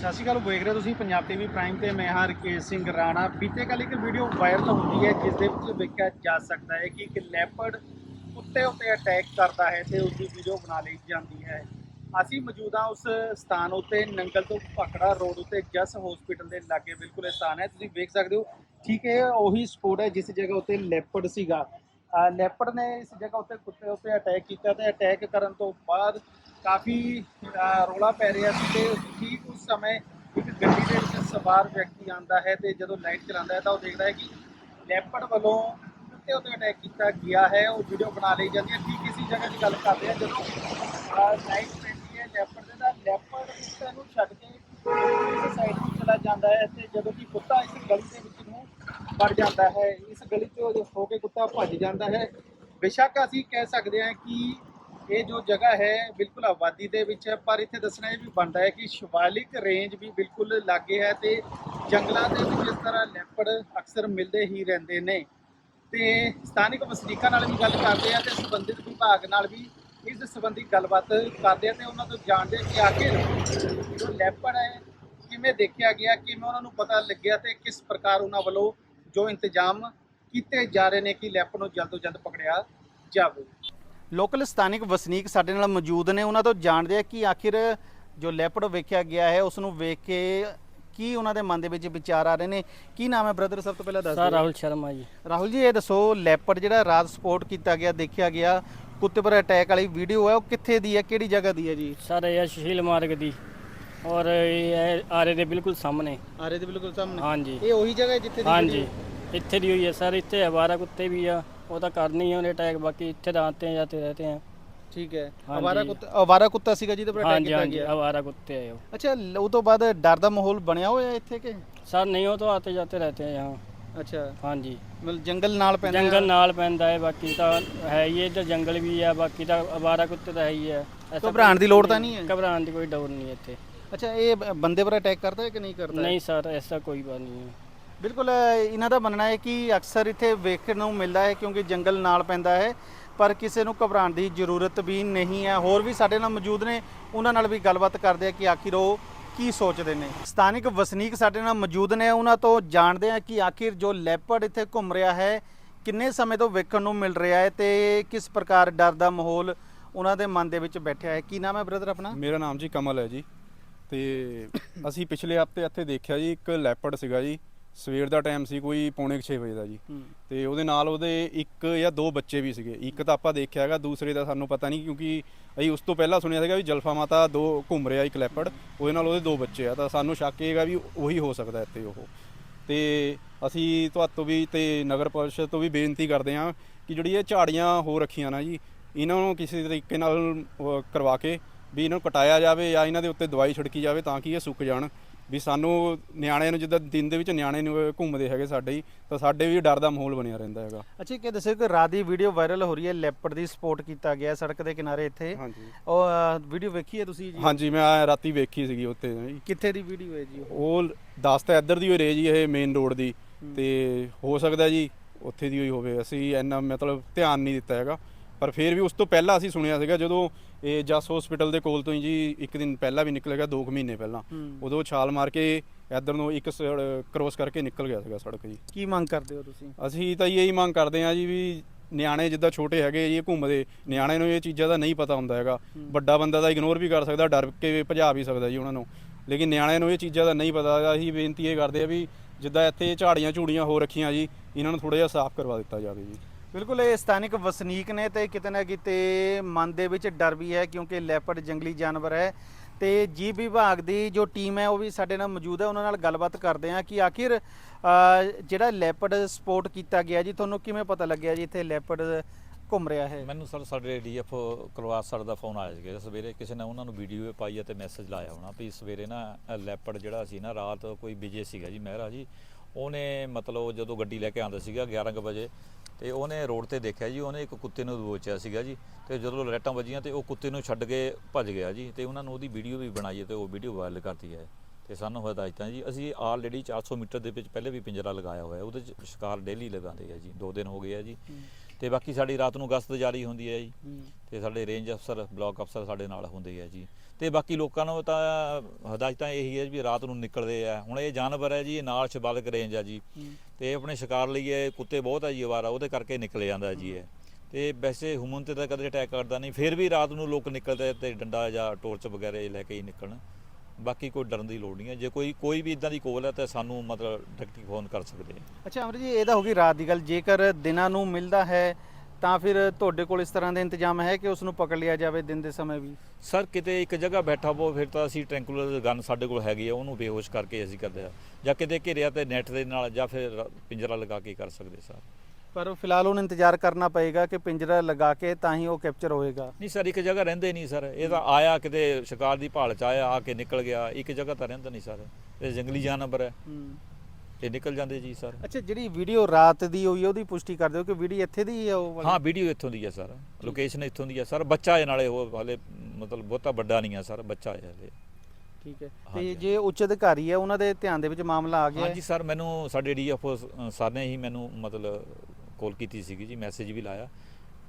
ਸਤਿ ਸ਼੍ਰੀ ਅਕਾਲ ਵੇਖ ਰਹੇ ਹੋ ਤੁਸੀਂ ਪੰਜਾਬ ਟੀਵੀ ਪ੍ਰਾਈਮ ਤੇ ਮੈਂ ਹਾਂ ਰਕੇਸ਼ ਸਿੰਘ ਰਾਣਾ। ਬੀਤੇ ਕੱਲ ਇੱਕ ਵੀਡੀਓ ਵਾਇਰਲ ਹੁੰਦੀ ਹੈ ਜਿਸ ਦੇ ਵਿੱਚ ਵੇਖਿਆ ਜਾ ਸਕਦਾ ਹੈ ਕਿ ਇੱਕ ਲੈਪਰਡ ਕੁੱਤੇ ਉੱਤੇ ਅਟੈਕ ਕਰਦਾ ਹੈ ਤੇ ਉਸ ਦੀ ਵੀਡੀਓ ਬਣਾ ਲਈ ਜਾਂਦੀ ਹੈ। ਅਸੀਂ ਮੌਜੂਦਾ ਉਸ ਸਥਾਨ ਉੱਤੇ ਨੰਗਲ ਤੋਂ ਭਖੜਾ ਰੋਡ ਉੱਤੇ ਜਸ ਹਸਪੀਟਲ ਦੇ ਲਾਗੇ। ਬਿਲਕੁਲ ਇਹ ਸਥਾਨ ਹੈ ਤੁਸੀਂ ਵੇਖ ਸਕਦੇ ਹੋ। ਠੀਕ ਹੈ ਉਹੀ ਸਪੋਟ ਹੈ ਜਿਸ ਜਗ੍ਹਾ ਉੱਤੇ ਲੈਪਰਡ ਸੀਗਾ। ਲੈਪਰਡ ਨੇ ਇਸ ਜਗ੍ਹਾ ਉੱਤੇ ਕੁੱਤੇ ਉੱਤੇ ਅਟੈਕ ਕੀਤਾ ਤੇ ਅਟੈਕ ਕਰਨ ਤੋਂ ਬਾਅਦ ਕਾਫੀ ਅਹ, ਰੌਲਾ ਪੈ ਰਿਹਾ ਸੀ ਤੇ ਠੀਕ ਸਮੇਂ ਇੱਕ ਗੱਡੀ ਦੇ ਵਿੱਚ ਸਵਾਰ ਵਿਅਕਤੀ ਆਂਦਾ ਹੈ ਤੇ ਜਦੋਂ ਲਾਈਟ ਚਲਾਉਂਦਾ ਹੈ ਤਾਂ ਉਹ ਦੇਖਦਾ ਹੈ ਕਿ ਲੈਪਰਡ ਵੱਲੋਂ ਕੁੱਤੇ ਉੱਤੇ ਅਟੈਕ ਕੀਤਾ ਗਿਆ ਹੈ। ਉਹ ਵੀਡੀਓ ਬਣਾ ਲਈ ਜਾਂਦੀ ਹੈ। ਠੀਕ ਇਸੀ ਜਗ੍ਹਾ ਦੀ ਗੱਲ ਕਰਦੇ ਹਾਂ ਜਦੋਂ ਲਾਈਟ ਪੈਂਦੀ ਹੈ ਲੈਪੜ ਦੇ ਤਾਂ ਲੈਪੜ ਕੁੱਤੇ ਨੂੰ ਛੱਡ ਕੇ ਇਸ ਸਾਈਡ ਨੂੰ ਚਲਾ ਜਾਂਦਾ ਹੈ ਤੇ ਜਦੋਂ ਕਿ ਕੁੱਤਾ ਇਸ ਗਲੀ ਦੇ ਵਿੱਚ ਨੂੰ ਵੜ ਜਾਂਦਾ ਹੈ। ਇਸ ਗਲੀ ਤੋਂ ਹੋ ਕੇ ਕੁੱਤਾ ਭੱਜ ਜਾਂਦਾ ਹੈ। ਬੇਸ਼ੱਕ ਅਸੀਂ ਕਹਿ ਸਕਦੇ ਹਾਂ ਕਿ ਇਹ ਜੋ ਜਗ੍ਹਾ ਹੈ, ਬਿਲਕੁਲ ਆਬਾਦੀ ਦੇ ਵਿੱਚ ਹੈ, ਪਰ ਇੱਥੇ ਦੱਸਣਾ ਇਹ ਵੀ ਬਣਦਾ ਹੈ ਕਿ ਸ਼ਿਵਾਲਿਕ ਰੇਂਜ ਵੀ ਬਿਲਕੁਲ ਲਾਗੇ ਹੈ ਤੇ ਜੰਗਲਾਂ ਦੇ ਵਿੱਚ ਇਸ ਤਰ੍ਹਾਂ ਲੈਪੜ ਅਕਸਰ ਮਿਲਦੇ ਹੀ ਰਹਿੰਦੇ ਨੇ। ਤੇ ਸਥਾਨਿਕ ਵਸਨੀਕਾਂ ਨਾਲ ਵੀ ਗੱਲ ਕਰਦੇ ਆ ਤੇ ਸੰਬੰਧਿਤ ਵਿਭਾਗ ਨਾਲ ਵੀ ਇਸ ਸੰਬੰਧੀ ਗੱਲਬਾਤ ਕਰਦੇ ਆ ਤੇ ਉਹਨਾਂ ਤੋਂ ਜਾਣਦੇ ਕਿ ਆਖਿਰ ਜੋ ਲੈਪੜ ਹੈ, ਕਿਵੇਂ ਦੇਖਿਆ ਗਿਆ, ਕਿਵੇਂ ਉਹਨਾਂ ਨੂੰ ਪਤਾ ਲੱਗਿਆ ਤੇ ਕਿਸ ਪ੍ਰਕਾਰ ਉਹਨਾਂ ਵੱਲੋਂ ਜੋ ਇੰਤਜ਼ਾਮ ਕੀਤੇ ਜਾ ਰਹੇ ਨੇ ਕਿ ਲੈਪੜ ਨੂੰ ਜਲਦ ਤੋਂ ਜਲਦ ਪਕੜਿਆ ਜਾਵੇ। ਲੋਕਲ ਸਥਾਨਿਕ ਵਸਨੀਕ ਸਾਡੇ ਨਾਲ ਮੌਜੂਦ ਨੇ। ਉਹਨਾਂ ਤੋਂ ਜਾਣਦੇ ਆ ਕਿ ਆਖਿਰ ਜੋ ਲੈਪੜ ਵੇਖਿਆ ਗਿਆ ਹੈ ਉਸ ਨੂੰ ਵੇਖ ਕੇ ਕੀ ਉਹਨਾਂ ਦੇ ਮਨ ਦੇ ਵਿੱਚ ਵਿਚਾਰ ਆ ਰਹੇ ਨੇ? ਕੀ ਨਾਮ ਹੈ ਬ੍ਰਦਰ ਸਭ ਤੋਂ ਪਹਿਲਾਂ ਦੱਸ ਸਰ ਰਾਹੁਲ ਸ਼ਰਮਾ ਜੀ। ਰਾਹੁਲ ਜੀ ਇਹ ਦੱਸੋ ਲੈਪੜ ਜਿਹੜਾ ਰਾਤ ਸਪੋਰਟ ਕੀਤਾ ਗਿਆ ਦੇਖਿਆ ਗਿਆ ਕੁੱਤੇ ਪਰ ਅਟੈਕ ਵਾਲੀ ਵੀਡੀਓ ਹੈ ਉਹ ਕਿੱਥੇ ਦੀ ਹੈ ਕਿਹੜੀ ਜਗ੍ਹਾ ਦੀ ਹੈ ਜੀ? ਸਰ ਇਹ ਹੈ ਸੁਸ਼ੀਲ ਮਾਰਗ ਦੀ। ਔਰ ਇਹ ਆਰੇ ਦੇ ਬਿਲਕੁਲ ਸਾਹਮਣੇ। ਆਰੇ ਦੇ ਬਿਲਕੁਲ ਸਾਹਮਣੇ। ਹਾਂਜੀ। ਇਹ ਉਹੀ ਜਗ੍ਹਾ ਹੈ ਜਿੱਥੇ ਦੀ ਹਾਂਜੀ। ਇੱਥੇ ਦੀ ਹੋਈ ਹੈ ਸਰ ਇੱਥੇ ਆਵਾਰਾ ਕੁੱਤੇ ਵੀ ਆ। ਉਹ ਤਾਂ ਕਰਨੀ ਹੈ ਉਹਨੇ ਅਟੈਕ ਬਾਕੀ ਇੱਥੇ ਤਾਂ ਆਤੇ ਜਾਤੇ ਰਹਤੇ हैं ਠੀਕ ਹੈ ਹਾਂਜੀ। ਅਵਾਰਾ ਕੁੱਤਾ ਅਵਾਰਾ ਕੁੱਤਾ ਸੀਗਾ ਜਿਹਦੇ ਪਰ ਅਟੈਕ ਹਾਂਜੀ ਕੀਤਾ ਹਾਂਜੀ ਗਿਆ आवारा कुत्ते है वो ਅੱਛਾ ਲ- ਉਹ ਤੋਂ ਬਾਅਦ ਡਰ ਦਾ ਮਾਹੌਲ ਬਣਿਆ ਹੋਇਆ ਇੱਥੇ ਕਿ सर नहीं हो तो आते जाते रहते हैं यहाँ ਅੱਛਾ हाँ जी ਮਤਲਬ ਜੰਗਲ ਨਾਲ ਪੈਂਦਾ जंगल नाल पैंदा है बाकी तो है ही है इधर जंगल भी है बाकी तो आवारा कुत्ते तो है ही है ऐसा ਘਬਰਾਉਣ ਦੀ ਲੋੜ ਤਾਂ ਨਹੀਂ ਹੈ घबराने की कोई डर नहीं है इतने ਅੱਛਾ ਇਹ ਬ- ਬੰਦੇ ਪਰ ਅਟੈਕ ਕਰਦਾ ਹੈ ਕਿ ਨਹੀਂ ਕਰਦਾ नहीं सर ऐसा कोई बात नहीं है ਬਿਲਕੁਲ ਇਹਨਾਂ ਦਾ ਮੰਨਣਾ ਹੈ ਕਿ ਅਕਸਰ ਇੱਥੇ ਵੇਖਣ ਨੂੰ ਮਿਲਦਾ ਹੈ ਕਿਉਂਕਿ ਜੰਗਲ ਨਾਲ ਪੈਂਦਾ ਹੈ, ਪਰ ਕਿਸੇ ਨੂੰ ਘਬਰਾਉਣ ਦੀ ਜ਼ਰੂਰਤ ਵੀ ਨਹੀਂ ਹੈ। ਹੋਰ ਵੀ ਸਾਡੇ ਨਾਲ ਮੌਜੂਦ ਨੇ, ਉਹਨਾਂ ਨਾਲ ਵੀ ਗੱਲਬਾਤ ਕਰਦੇ ਆ ਕਿ ਆਖਿਰ ਉਹ ਕੀ ਸੋਚਦੇ ਨੇ। ਸਥਾਨਿਕ ਵਸਨੀਕ ਸਾਡੇ ਨਾਲ ਮੌਜੂਦ ਨੇ, ਉਹਨਾਂ ਤੋਂ ਜਾਣਦੇ ਆ ਕਿ ਆਖਿਰ ਜੋ ਲੈਪਰਡ ਇੱਥੇ ਘੁੰਮ ਰਿਹਾ ਹੈ, ਕਿੰਨੇ ਸਮੇਂ ਤੋਂ ਵੇਖਣ ਨੂੰ ਮਿਲ ਰਿਹਾ ਹੈ ਤੇ ਕਿਸ ਪ੍ਰਕਾਰ ਡਰ ਦਾ ਮਾਹੌਲ ਉਹਨਾਂ ਦੇ ਮਨ ਦੇ ਵਿੱਚ ਬੈਠਿਆ ਹੈ। ਕੀ ਨਾਮ ਹੈ ਬ੍ਰਦਰ ਆਪਣਾ? ਮੇਰਾ ਨਾਮ ਜੀ ਕਮਲ ਹੈ ਜੀ। ਤੇ ਅਸੀਂ ਪਿਛਲੇ ਹਫ਼ਤੇ ਇੱਥੇ ਦੇਖਿਆ ਜੀ, ਇੱਕ ਲੈਪਰਡ ਸੀਗਾ ਜੀ ਸਵੇਰ ਦਾ ਟਾਈਮ ਸੀ ਕੋਈ ਪੌਣੇ 6 ਵਜੇ ਦਾ ਜੀ। ਤੇ ਉਹਦੇ ਨਾਲ ਉਹਦੇ ਇੱਕ ਜਾਂ ਦੋ ਬੱਚੇ ਵੀ ਸੀਗੇ। ਇੱਕ ਤਾਂ ਆਪਾਂ ਦੇਖਿਆ ਹੈਗਾ ਦੂਸਰੇ ਦਾ ਸਾਨੂੰ ਪਤਾ ਨਹੀਂ ਕਿਉਂਕਿ ਅਸੀਂ ਉਸ ਤੋਂ ਪਹਿਲਾਂ ਸੁਣਿਆ ਸੀਗਾ ਵੀ ਜਲਫਾ ਮਾਤਾ ਦੋ ਘੁੰਮ ਰਿਹਾ ਇੱਕ ਲੈਪਰਡ ਉਹਦੇ ਨਾਲ ਉਹਦੇ ਦੋ ਬੱਚੇ ਆ। ਤਾਂ ਸਾਨੂੰ ਸ਼ੱਕ ਇਹ ਹੈਗਾ ਵੀ ਉਹੀ ਹੋ ਸਕਦਾ ਇੱਥੇ ਉਹ। ਤੇ ਅਸੀਂ ਤੁਹਾਤੋਂ ਵੀ ਤੇ ਨਗਰ ਪਰਿਸ਼ਦ ਤੋਂ ਵੀ ਬੇਨਤੀ ਕਰਦੇ ਹਾਂ ਕਿ ਜਿਹੜੀ ਇਹ ਝਾੜੀਆਂ ਹੋ ਰੱਖੀਆਂ ਨਾ ਜੀ ਇਹਨਾਂ ਨੂੰ ਕਿਸੇ ਤਰੀਕੇ ਨਾਲ ਕਰਵਾ ਕੇ ਵੀ ਇਹਨਾਂ ਨੂੰ ਕਟਾਇਆ ਜਾਵੇ ਜਾਂ ਇਹਨਾਂ ਦੇ ਉੱਤੇ ਦਵਾਈ ਛਿੜਕੀ ਜਾਵੇ ਤਾਂ ਕਿ ਇਹ ਸੁੱਕ ਜਾਣ। ਵੀ ਸਾਨੂੰ ਨਿਆਣਿਆਂ ਨੂੰ ਜਿੱਦਾਂ ਦਿਨ ਦੇ ਵਿੱਚ ਨਿਆਣੇ ਨੂੰ ਘੁੰਮਦੇ ਹੈਗੇ ਸਾਡੇ ਹੀ ਤਾਂ ਸਾਡੇ ਵੀ ਡਰ ਦਾ ਮਾਹੌਲ ਬਣਿਆ ਰਹਿੰਦਾ ਹੈਗਾ। ਅੱਛਾ ਕਿ ਦੱਸੋ ਕਿ ਰਾਤ ਦੀ ਵੀਡੀਓ ਵਾਇਰਲ ਹੋ ਰਹੀ ਹੈ ਲੈਪਰਡ ਦੀ ਸਪੋਰਟ ਕੀਤਾ ਗਿਆ ਸੜਕ ਦੇ ਕਿਨਾਰੇ ਇੱਥੇ। ਹਾਂਜੀ। ਉਹ ਵੀਡੀਓ ਵੇਖੀ ਹੈ ਤੁਸੀਂ ਜੀ? ਹਾਂਜੀ ਮੈਂ ਰਾਤੀ ਵੇਖੀ ਸੀਗੀ ਉੱਤੇ ਜੀ। ਕਿੱਥੇ ਦੀ ਵੀਡੀਓ ਹੈ ਜੀ ਉਹ? ਉਹ ਦੱਸ ਤਾਂ ਇੱਧਰ ਦੀ ਹੋਈ ਰੇ ਜੀ ਇਹ ਮੇਨ ਰੋਡ ਦੀ। ਤੇ ਹੋ ਸਕਦਾ ਜੀ ਉੱਥੇ ਦੀ ਹੋਈ ਹੋਵੇ। ਅਸੀਂ ਇੰਨਾ ਮਤਲਬ ਧਿਆਨ ਨਹੀਂ ਦਿੱਤਾ ਹੈਗਾ। ਪਰ ਫਿਰ ਵੀ ਉਸ ਤੋਂ ਪਹਿਲਾਂ ਅਸੀਂ ਸੁਣਿਆ ਸੀਗਾ ਜਦੋਂ ਇਹ ਜਸ ਹਸਪੀਟਲ ਦੇ ਕੋਲ ਤੋਂ ਹੀ ਜੀ ਇੱਕ ਦਿਨ ਪਹਿਲਾਂ ਵੀ ਨਿਕਲ ਗਿਆ 2 ਮਹੀਨੇ ਪਹਿਲਾਂ। ਉਦੋਂ ਛਾਲ ਮਾਰ ਕੇ ਇੱਧਰ ਨੂੰ ਇੱਕ ਕ੍ਰੋਸ ਕਰਕੇ ਨਿਕਲ ਗਿਆ ਸੀਗਾ ਸੜਕ ਜੀ। ਕੀ ਮੰਗ ਕਰਦੇ ਹੋ ਤੁਸੀਂ? ਅਸੀਂ ਤਾਂ ਇਹੀ ਮੰਗ ਕਰਦੇ ਹਾਂ ਜੀ ਵੀ ਨਿਆਣੇ ਜਿੱਦਾਂ ਛੋਟੇ ਹੈਗੇ ਜੀ ਇਹ ਘੁੰਮਦੇ ਨਿਆਣੇ ਨੂੰ ਇਹ ਚੀਜ਼ਾਂ ਦਾ ਨਹੀਂ ਪਤਾ ਹੁੰਦਾ ਹੈਗਾ। ਵੱਡਾ ਬੰਦਾ ਤਾਂ ਇਗਨੋਰ ਵੀ ਕਰ ਸਕਦਾ ਡਰ ਕੇ ਭਜਾ ਵੀ ਸਕਦਾ ਜੀ ਉਹਨਾਂ ਨੂੰ। ਲੇਕਿਨ ਨਿਆਣਿਆਂ ਨੂੰ ਇਹ ਚੀਜ਼ਾਂ ਦਾ ਨਹੀਂ ਪਤਾ ਅਸੀਂ ਬੇਨਤੀ ਇਹ ਕਰਦੇ ਆ ਵੀ ਜਿੱਦਾਂ ਇੱਥੇ ਝਾੜੀਆਂ ਝੂੜੀਆਂ ਹੋ ਰੱਖੀਆਂ ਜੀ ਇਹਨਾਂ ਨੂੰ ਥੋੜਾ ਜਿਹਾ ਸਾਫ਼ ਕਰਵਾ ਦਿੱਤਾ ਜਾਵੇ ਜੀ। ਬਿਲਕੁਲ ਇਹ ਸਥਾਨਿਕ ਵਸਨੀਕ ਨੇ ਤੇ ਕਿਤੇ ਨਾ ਕਿਤੇ ਮਨ ਦੇ ਵਿੱਚ ਡਰ ਵੀ ਹੈ ਕਿਉਂਕਿ ਲੈਪਰਡ ਜੰਗਲੀ ਜਾਨਵਰ ਹੈ ਤੇ ਜੀਵ ਵਿਭਾਗ ਦੀ ਜੋ ਟੀਮ ਹੈ ਉਹ ਵੀ ਸਾਡੇ ਨਾਲ ਮੌਜੂਦ ਹੈ। ਉਹਨਾਂ ਨਾਲ ਗੱਲਬਾਤ ਕਰਦੇ ਹਾਂ ਕਿ ਆਖਿਰ ਜਿਹੜਾ ਲੈਪਰਡ ਸਪੋਰਟ ਕੀਤਾ ਗਿਆ ਜੀ ਤੁਹਾਨੂੰ ਕਿਵੇਂ ਪਤਾ ਲੱਗਿਆ ਜੀ ਇੱਥੇ ਲੈਪਰਡ ਘੁੰਮ ਰਿਹਾ ਹੈ? ਮੈਨੂੰ ਸਰ ਸਾਡੇ ਡੀਐਫ ਕੁਲਵਾਸ ਸਰ ਦਾ ਫੋਨ ਆਇਆ ਸੀਗਾ। ਸਵੇਰੇ ਕਿਸੇ ਨੇ ਉਹਨਾਂ ਨੂੰ ਵੀਡੀਓ ਪਾਈ ਹੈ ਤੇ ਮੈਸੇਜ ਲਾਇਆ ਹੋਣਾ ਵੀ ਸਵੇਰੇ ਨਾ ਅ, ਲੈਪਰਡ ਜਿਹੜਾ ਸੀ ਨਾ ਰਾਤ ਕੋਈ ਵਿਜੇ ਸੀਗਾ ਜੀ ਮਹਿਰਾ ਜੀ ਉਹਨੇ ਮਤਲਬ ਜਦੋਂ ਗੱਡੀ ਲੈ ਕੇ ਆਉਂਦਾ ਸੀਗਾ 11 ਕੁ ਵਜੇ ਤੇ ਉਹਨੇ ਰੋਡ ਤੇ ਦੇਖਿਆ ਜੀ ਉਹਨੇ ਇੱਕ ਕੁੱਤੇ ਨੂੰ ਦਬੋਚਿਆ ਸੀਗਾ ਜੀ ਤੇ ਜਦੋਂ ਲਾਈਟਾਂ ਵੱਜੀਆਂ ਤੇ ਉਹ ਕੁੱਤੇ ਨੂੰ ਛੱਡ ਕੇ ਭੱਜ ਗਿਆ ਜੀ ਤੇ ਉਹਨਾਂ ਨੂੰ ਉਹਦੀ ਵੀਡੀਓ ਵੀ ਬਣਾਈ ਤੇ ਉਹ ਵੀਡੀਓ ਵਾਇਰਲ ਕਰਤੀ ਹੈ। ਤੇ ਸਾਨੂੰ ਹਦਾਇਤਾਂ ਜੀ ਅਸੀਂ ਆਲਰੇਡੀ 400 ਮੀਟਰ ਦੇ ਵਿੱਚ ਪਹਿਲੇ ਵੀ ਪਿੰਜਰਾ ਲਗਾਇਆ ਹੋਇਆ ਉਹਦੇ ਚ ਸ਼ਿਕਾਰ ਡੇਲੀ ਲਗਾਉਂਦੇ ਆ ਜੀ ਦੋ ਦਿਨ ਹੋ ਗਏ ਆ ਜੀ। ਤੇ ਬਾਕੀ ਸਾਡੀ ਰਾਤ ਨੂੰ ਗਸ਼ਤ ਜਾਰੀ ਹੁੰਦੀ ਹੈ ਜੀ ਤੇ ਸਾਡੇ ਰੇਂਜ ਅਫਸਰ ਬਲਾਕ ਅਫਸਰ ਸਾਡੇ ਨਾਲ ਹੁੰਦੇ ਆ ਜੀ। ਤੇ ਬਾਕੀ ਲੋਕਾਂ ਨੂੰ ਤਾਂ ਹਦਾਇਤਾਂ ਇਹੀ ਹੈ ਵੀ ਰਾਤ ਨੂੰ ਨਿਕਲਦੇ ਆ। ਹੁਣ ਇਹ ਜਾਨਵਰ ਹੈ ਜੀ ਇਹ ਨਾਲ ਸ਼ਿਵਾਲਿਕ ਰੇਂਜ ਆ ਜੀ। ਤੇ ਇਹ ਆਪਣੇ ਸ਼ਿਕਾਰ ਲਈ ਇਹ ਕੁੱਤੇ ਬਹੁਤ ਆ ਜੀ ਅਵਾਰਾ ਉਹਦੇ ਕਰਕੇ ਨਿਕਲ ਜਾਂਦਾ ਜੀ ਇਹ। ਤੇ ਵੈਸੇ ਹੁਮਨ ਤੇ ਤਾਂ ਕਦੇ ਅਟੈਕ ਕਰਦਾ ਨਹੀਂ ਫਿਰ ਵੀ ਰਾਤ ਨੂੰ ਲੋਕ ਨਿਕਲਦੇ ਤੇ ਡੰਡਾ ਜਾਂ ਟੋਰਚ ਵਗੈਰਾ ਲੈ ਕੇ ਹੀ ਨਿਕਲਣ। ਬਾਕੀ ਕੋਈ ਡਰਨ ਦੀ ਲੋੜ ਨਹੀਂ ਹੈ। ਜੇ ਕੋਈ ਕੋਈ ਵੀ ਇਦਾਂ ਦੀ ਕੋਲ ਹੈ ਤਾਂ ਸਾਨੂੰ ਮਤਲਬ ਡਾਇਰੈਕਟ ਫੋਨ ਕਰ ਸਕਦੇ ਆ। ਅੱਛਾ ਅਮਰ ਜੀ ਇਹ ਤਾਂ ਹੋ ਗਈ ਰਾਤ ਦੀ ਗੱਲ। ਜੇਕਰ ਦਿਨਾਂ ਨੂੰ ਮਿਲਦਾ ਹੈ ਤਾਂ ਫਿਰ ਤੁਹਾਡੇ ਕੋਲ ਇਸ ਤਰ੍ਹਾਂ ਦਾ ਇੰਤਜ਼ਾਮ ਹੈ ਕਿ ਉਸ ਨੂੰ ਪਕੜ ਲਿਆ ਜਾਵੇ ਦਿਨ ਦੇ ਸਮੇਂ ਵੀ? ਸਰ ਕਿਤੇ ਇੱਕ ਜਗ੍ਹਾ ਬੈਠਾ ਪੋ ਫਿਰ ਤਾਂ ਅਸੀਂ ਟ੍ਰੈਂਕੂਲਰ ਗਨ ਸਾਡੇ ਕੋਲ ਹੈਗੀ ਆ ਉਹਨੂੰ ਬੇਹੋਸ਼ ਕਰਕੇ ਅਸੀਂ ਕਰਦੇ ਆ ਜਾਂ ਕਿਤੇ ਘਿਰਿਆ ਤੇ ਨੈਟ ਦੇ ਨਾਲ ਜਾਂ ਫਿਰ ਪਿੰਜਰਾ ਲਗਾ ਕੇ ਕਰ ਸਕਦੇ ਸਰ। ਪਰ ਫਿਲਹਾਲ ਉਹਨੂੰ ਇੰਤਜ਼ਾਰ ਕਰਨਾ ਪਏਗਾ ਕਿ ਪਿੰਜਰਾ ਲਗਾ ਕੇ ਤਾਂ ਹੀ ਉਹ ਕੈਪਚਰ ਹੋਏਗਾ। ਨਹੀਂ ਸਰ ਇੱਕ ਜਗ੍ਹਾ ਰਹਿੰਦੇ ਨਹੀਂ ਸਰ। ਇਹ ਤਾਂ ਆਇਆ ਕਿਤੇ ਸ਼ਿਕਾਰ ਦੀ ਭਾਲ ਚ ਆਇਆ ਆ ਕੇ ਨਿਕਲ ਗਿਆ ਇੱਕ ਜਗ੍ਹਾ ਤਾਂ ਰਹਿੰਦਾ ਨਹੀਂ ਸਰ। ਇਹ ਜੰਗਲੀ ਜਾਨਵਰ ਹੈ। ਇਹ ਨਿਕਲ ਜਾਂਦੇ ਜੀ ਸਰ। ਅੱਛਾ ਜਿਹੜੀ ਵੀਡੀਓ ਰਾਤ ਦੀ ਹੋਈ ਉਹਦੀ ਪੁਸ਼ਟੀ ਕਰ ਦਿਓ ਕਿ ਵੀਡੀਓ ਇੱਥੇ ਦੀ ਹੈ ਉਹ ਵਾਲੀ? ਹਾਂ ਵੀਡੀਓ ਇੱਥੋਂ ਦੀ ਹੈ ਸਰ। ਲੋਕੇਸ਼ਨ ਇੱਥੋਂ ਦੀ ਹੈ ਸਰ। ਬੱਚਾ ਹੈ ਨਾਲੇ ਉਹ ਹਾਲੇ ਮਤਲਬ ਬਹੁਤਾ ਵੱਡਾ ਨਹੀਂ ਹੈ ਸਰ ਬੱਚਾ ਹੈ ਹਲੇ। ਠੀਕ ਹੈ। ਤੇ ਹਾਂਜੀ। ਜੇ ਉੱਚ ਅਧਿਕਾਰੀ ਹੈ ਉਹਨਾਂ ਦੇ ਧਿਆਨ ਦੇ ਵਿੱਚ ਮਾਮਲਾ ਆ ਗਿਆ? ਹੈ ਹਾਂਜੀ ਸਰ ਮੈਨੂੰ ਸਾਡੇ ਡੀਐਫਓ ਸਰ ਨੇ ਹੀ ਮੈਨੂੰ ਮਤਲਬ ਕਾਲ ਕੀਤੀ ਸੀਗੀ ਜੀ ਮੈਸੇਜ ਵੀ ਲਾਇਆ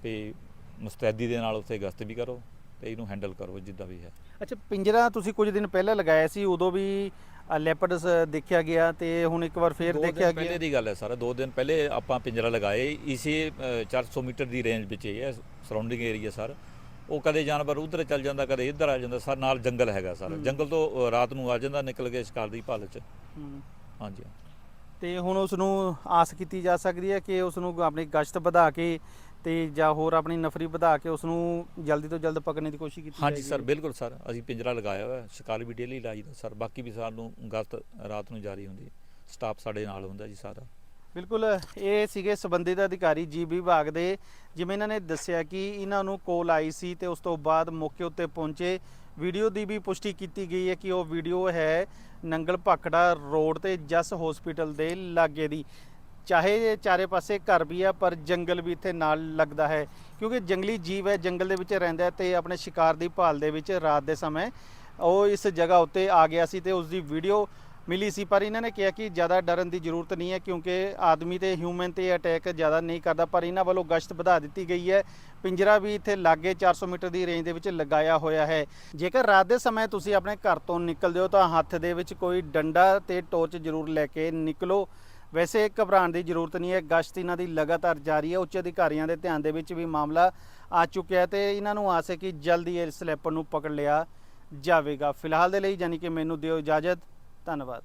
ਤੇ ਮੁਸਤੈਦੀ ਦੇ ਨਾਲ ਉੱਥੇ ਗਸ਼ਤ ਵੀ ਕਰੋ ਤੇ ਇਹਨੂੰ ਹੈਂਡਲ ਕਰੋ ਜਿੱਦਾਂ ਵੀ ਹੈ। ਅੱਛਾ ਪਿੰਜਰਾ ਤੁਸੀਂ ਕੁਝ ਦਿਨ ਪਹਿਲਾਂ ਲਗਾਇਆ ਸੀ ਉਦੋਂ ਵੀ ਲੈਪਰਡਸ ਦੇਖਿਆ ਗਿਆ ਤੇ ਹੁਣ ਇੱਕ ਵਾਰ ਫੇਰ ਦੇਖਿਆ ਪਹਿਲੇ ਗਿਆ। ਦੀ ਗੱਲ ਹੈ ਸਰ ਦੋ ਦਿਨ ਪਹਿਲੇ ਆਪਾਂ ਪਿੰਜਰਾ ਲਗਾਏ ਇਸੇ ਅ, 400 ਮੀਟਰ ਦੀ ਰੇਂਜ ਵਿੱਚ ਹੀ ਹੈ ਸਰਾਊਂਡਿੰਗ ਏਰੀਆ ਸਰ। ਉਹ ਕਦੇ ਜਾਨਵਰ ਉਧਰ ਚੱਲ ਜਾਂਦਾ ਕਦੇ ਇੱਧਰ ਆ ਜਾਂਦਾ ਸਰ ਨਾਲ ਜੰਗਲ ਹੈਗਾ ਸਰ। ਜੰਗਲ ਤੋਂ ਰਾਤ ਨੂੰ ਆ ਜਾਂਦਾ ਨਿਕਲ ਕੇ ਸ਼ਿਕਾਰ ਦੀ ਭਾਲ ਚ। ਹਾਂਜੀ। ਤੇ ਹੁਣ ਉਸ ਨੂੰ ਆਸ ਕੀਤੀ ਜਾ ਸਕਦੀ ਹੈ ਕਿ ਉਸ ਨੂੰ ਆਪਣੀ ਗਸ਼ਤ ਵਧਾ ਕੇ ਤੇ ਜਾਂ ਹੋਰ ਆਪਣੀ ਨਫਰੀ ਵਧਾ ਕੇ ਉਸ ਨੂੰ ਜਲਦੀ ਤੋਂ ਜਲਦ ਪਕੜਨੇ ਦੀ ਕੋਸ਼ਿਸ਼ ਕੀਤੀ ਹਾਂਜੀ। ਸਰ ਬਿਲਕੁਲ ਸਰ ਅਸੀਂ ਪਿੰਜਰਾ ਲਗਾਇਆ ਹੋਇਆ ਹੈ, ਸ਼ਿਕਾਰ ਵੀ ਡੇਲੀ ਲਾਈਦਾ ਸਰ ਬਾਕੀ ਵੀ ਸਾਨੂੰ ਗਸ਼ਤ ਰਾਤ ਨੂੰ ਜਾਰੀ ਹੁੰਦੀ ਸਟਾਫ ਸਾਡੇ ਨਾਲ ਹੁੰਦਾ ਜੀ ਸਾਰਾ। ਬਿਲਕੁਲ ਇਹ ਸੀਗੇ ਸੰਬੰਧਿਤ ਅਧਿਕਾਰੀ ਜੀਬੀ ਵਿਭਾਗ ਦੇ ਜਿਵੇਂ ਇਹਨਾਂ ਨੇ ਦੱਸਿਆ ਕਿ ਇਹਨਾਂ ਨੂੰ ਕੋਲ ਆਈ ਸੀ ਤੇ ਉਸ ਤੋਂ ਬਾਅਦ ਮੌਕੇ ਉੱਤੇ ਪਹੁੰਚੇ। ਵੀਡੀਓ ਦੀ ਵੀ ਪੁਸ਼ਟੀ ਕੀਤੀ ਗਈ ਹੈ ਕਿ ਉਹ ਵੀਡੀਓ ਹੈ ਨੰਗਲ ਭਾਖੜਾ ਰੋਡ ਤੇ ਜਸ ਹਸਪੀਟਲ ਦੇ ਲਾਗੇ ਦੀ। ਚਾਹੇ ਚਾਰੇ ਪਾਸੇ ਘਰ ਵੀ ਆ, ਪਰ ਜੰਗਲ ਵੀ ਇੱਥੇ ਨਾਲ ਲੱਗਦਾ ਹੈ। ਕਿਉਂਕਿ ਜੰਗਲੀ ਜੀਵ ਹੈ, ਜੰਗਲ ਦੇ ਵਿੱਚ ਰਹਿੰਦਾ ਹੈ ਤੇ ਆਪਣੇ ਸ਼ਿਕਾਰ ਦੀ ਭਾਲ ਦੇ ਵਿੱਚ ਰਾਤ ਦੇ ਸਮੇਂ ਉਹ ਇਸ ਜਗ੍ਹਾ ਉੱਤੇ ਆ ਗਿਆ ਸੀ ਤੇ ਉਸ ਦੀ ਵੀਡੀਓ ਮਿਲੀ ਸੀ, ਪਰ ਇਹਨਾਂ ਨੇ ਕਿਹਾ ਕਿ ਜ਼ਿਆਦਾ ਡਰਨ ਦੀ ਜ਼ਰੂਰਤ ਨਹੀਂ ਹੈ ਕਿਉਂਕਿ ਆਦਮੀ ਤੇ ਹਿਊਮਨ ਤੇ ਅਟੈਕ ਜ਼ਿਆਦਾ ਨਹੀਂ ਕਰਦਾ, ਪਰ ਇਹਨਾਂ ਵੱਲੋਂ ਗਸ਼ਤ ਵਧਾ ਦਿੱਤੀ ਗਈ ਹੈ। ਪਿੰਜਰਾ ਵੀ ਇੱਥੇ ਲਾਗੇ 400 ਮੀਟਰ ਦੀ ਰੇਂਜ ਦੇ ਵਿੱਚ ਲਗਾਇਆ ਹੋਇਆ ਹੈ। ਜੇਕਰ ਰਾਤ ਦੇ ਸਮੇਂ ਤੁਸੀਂ ਆਪਣੇ ਘਰ ਤੋਂ ਨਿਕਲਦੇ ਹੋ ਤਾਂ ਹੱਥ ਦੇ ਵਿੱਚ ਕੋਈ ਡੰਡਾ ਤੇ ਟੋਰਚ ਜ਼ਰੂਰ ਲੈ ਕੇ ਨਿਕਲੋ। ਵੈਸੇ ਘਬਰਾਉਣ ਦੀ ਜ਼ਰੂਰਤ ਨਹੀਂ ਹੈ। ਗਸ਼ਤ ਇਹਨਾਂ ਦੀ ਲਗਾਤਾਰ ਜਾਰੀ ਹੈ। ਉੱਚ ਅਧਿਕਾਰੀਆਂ ਦੇ ਧਿਆਨ ਦੇ ਵਿੱਚ ਵੀ ਮਾਮਲਾ ਆ ਚੁੱਕਿਆ ਹੈ ਤੇ ਇਹਨਾਂ ਨੂੰ ਆਸ ਹੈ ਕਿ ਜਲਦੀ ਇਸ ਸਲੈਪਰ ਨੂੰ ਪਕੜ ਲਿਆ ਜਾਵੇਗਾ। ਫਿਲਹਾਲ ਦੇ ਲਈ ਯਾਨੀ ਕਿ ਮੈਨੂੰ ਦਿਓ ਇਜਾਜ਼ਤ। ਧੰਨਵਾਦ।